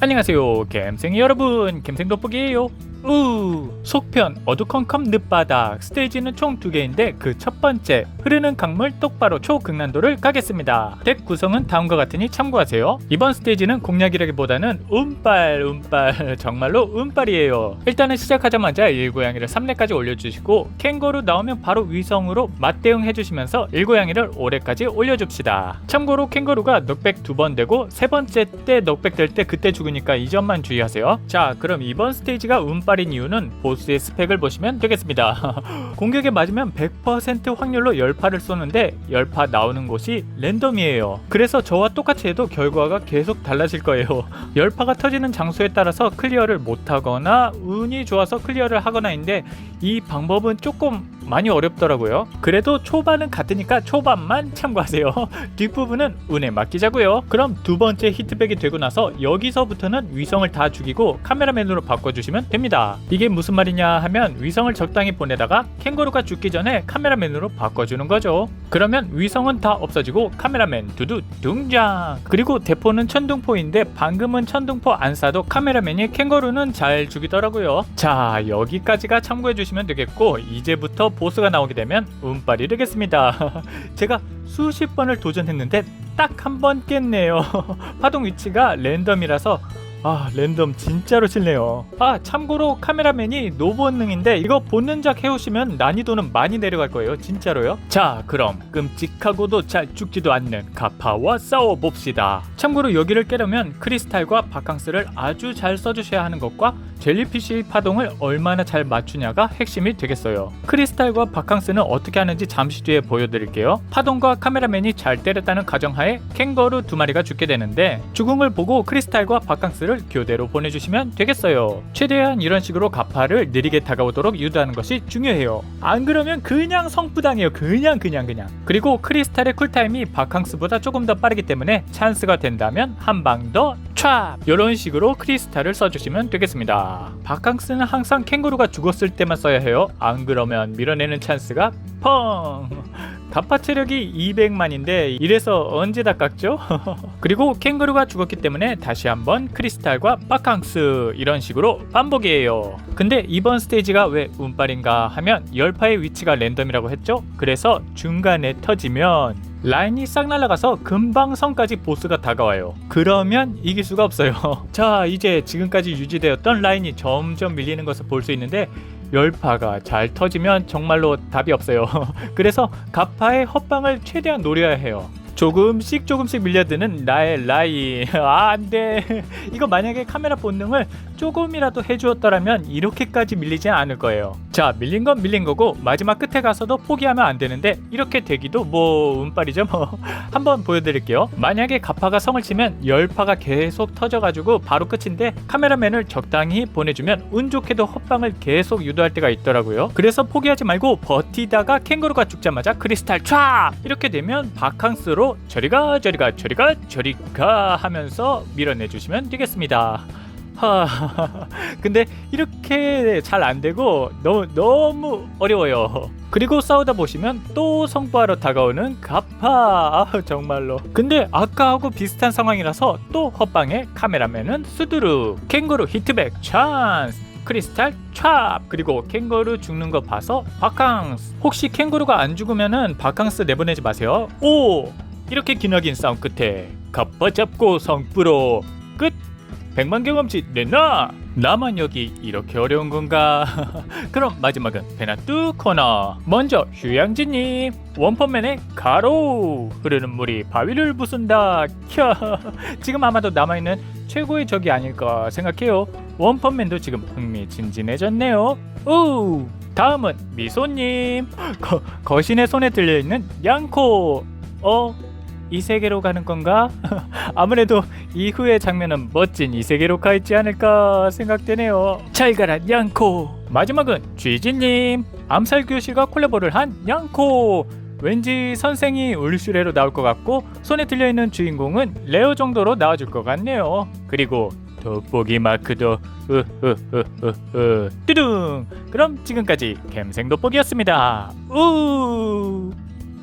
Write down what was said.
안녕하세요 갬생이 여러분. 갬생 돋보기예요 우. 속편 어두컴컴 늦바닥 스테이지는 총 두 개인데 그 첫 번째 흐르는 강물 똑바로 초극난도를 가겠습니다. 덱 구성은 다음과 같으니 참고하세요. 이번 스테이지는 공략이라기보다는 운빨 운빨. 정말로 운빨이에요. 일단은 시작하자마자 일고양이를 3렙까지 올려주시고 캥거루 나오면 바로 위성으로 맞대응 해주시면서 일고양이를 5렙까지 올려줍시다. 참고로 캥거루가 넉백 두 번 되고 세 번째 때 넉백 될 때 그때 죽으니까 이 점만 주의하세요. 자 그럼 이번 스테이지가 운빨 인 이유는 보스의 스펙을 보시면 되겠습니다. 공격에 맞으면 100% 확률로 열파를 쏘는데 열파 나오는 곳이 랜덤이에요. 그래서 저와 똑같이 해도 결과가 계속 달라질 거예요. 열파가 터지는 장소에 따라서 클리어를 못하거나 운이 좋아서 클리어를 하거나인데 이 방법은 조금 많이 어렵더라고요. 그래도 초반은 같으니까 초반만 참고하세요. 뒷부분은 운에 맡기자고요. 그럼 두 번째 히트백이 되고 나서 여기서부터는 위성을 다 죽이고 카메라맨으로 바꿔주시면 됩니다. 이게 무슨 말이냐 하면 위성을 적당히 보내다가 캥거루가 죽기 전에 카메라맨으로 바꿔주는 거죠. 그러면 위성은 다 없어지고 카메라맨 두두 등장. 그리고 대포는 천둥포인데 방금은 천둥포 안 쏴도 카메라맨이 캥거루는 잘 죽이더라고요. 자 여기까지가 참고해 주시면 되겠고 이제부터 보스가 나오게 되면 운빨이 되겠습니다. 제가 수십 번을 도전했는데 딱 한 번 깼네요. 파동 위치가 랜덤이라서 아 랜덤 진짜로 싫네요. 아 참고로 카메라맨이 노 본능인데 이거 본능작 해오시면 난이도는 많이 내려갈 거예요. 진짜로요? 자 그럼 끔찍하고도 잘 죽지도 않는 가파와 싸워봅시다. 참고로 여기를 깨려면 크리스탈과 바캉스를 아주 잘 써주셔야 하는 것과 젤리피쉬 파동을 얼마나 잘 맞추냐가 핵심이 되겠어요. 크리스탈과 바캉스는 어떻게 하는지 잠시 뒤에 보여드릴게요. 파동과 카메라맨이 잘 때렸다는 가정하에 캥거루 두 마리가 죽게 되는데 죽음을 보고 크리스탈과 바캉스를 교대로 보내주시면 되겠어요. 최대한 이런 식으로 가파를 느리게 다가오도록 유도하는 것이 중요해요. 안 그러면 그냥 성부당해요. 그냥 그냥 그냥. 그리고 크리스탈의 쿨타임이 바캉스보다 조금 더 빠르기 때문에 찬스가 된다면 한 방 더 촥! 이런 식으로 크리스탈을 써주시면 되겠습니다. 바캉스는 항상 캥거루가 죽었을 때만 써야 해요. 안 그러면 밀어내는 찬스가 펑! 가파 체력이 200만인데 이래서 언제 다 깎죠? 그리고 캥거루가 죽었기 때문에 다시 한번 크리스탈과 바캉스 이런 식으로 반복이에요. 근데 이번 스테이지가 왜 운빨인가 하면 열파의 위치가 랜덤이라고 했죠? 그래서 중간에 터지면 라인이 싹 날아가서 금방 성까지 보스가 다가와요. 그러면 이길 수가 없어요. 자, 이제 지금까지 유지되었던 라인이 점점 밀리는 것을 볼 수 있는데 열파가 잘 터지면 정말로 답이 없어요. 그래서 가파의 헛방을 최대한 노려야 해요. 조금씩 조금씩 밀려드는 나의 라인 아 안 돼 이거 만약에 카메라 본능을 조금이라도 해주었더라면 이렇게까지 밀리지 않을 거예요. 자 밀린 건 밀린 거고 마지막 끝에 가서도 포기하면 안 되는데 이렇게 되기도 뭐 운빨이죠 뭐. 한번 보여드릴게요. 만약에 가파가 성을 치면 열파가 계속 터져가지고 바로 끝인데 카메라맨을 적당히 보내주면 운 좋게도 헛방을 계속 유도할 때가 있더라고요. 그래서 포기하지 말고 버티다가 캥거루가 죽자마자 크리스탈 촤! 이렇게 되면 바캉스로 저리가 저리가 저리가 저리가 하면서 밀어내 주시면 되겠습니다. 하, 근데 이렇게 잘 안 되고 너무 너무 어려워요. 그리고 싸우다 보시면 또 성부하러 다가오는 가파 아, 정말로. 근데 아까하고 비슷한 상황이라서 또 헛방에 카메라맨은 수두룩 캥거루 히트백 찬스. 크리스탈 찹 그리고 캥거루 죽는 거 봐서 바캉스 혹시 캥거루가 안 죽으면은 바캉스 내보내지 마세요 오 이렇게 기나긴 싸움 끝에 갑바 잡고 성뿌로 끝 백만 경험치 내놔. 나만 여기 이렇게 어려운 건가? 그럼 마지막은 베나뚜 코너. 먼저 휴양지님 원펀맨의 가로. 흐르는 물이 바위를 부순다. 캬 지금 아마도 남아있는 최고의 적이 아닐까 생각해요. 원펀맨도 지금 흥미진진해졌네요. 오 다음은 미소님. 거, 거신의 손에 들려있는 양코. 어? 이 세계로 가는 건가? 아무래도 이후의 장면은 멋진 이 세계로 가 있지 않을까 생각되네요. 잘 가라 양코. 마지막은 쥐진님 암살 교실과 콜라보를 한 양코. 왠지 선생이 울슈레로 나올 것 같고 손에 들려 있는 주인공은 레오 정도로 나와줄 것 같네요. 그리고 돋보기 마크도 으으으으으 뚜둥. 그럼 지금까지 갬생 돋보기였습니다. 우.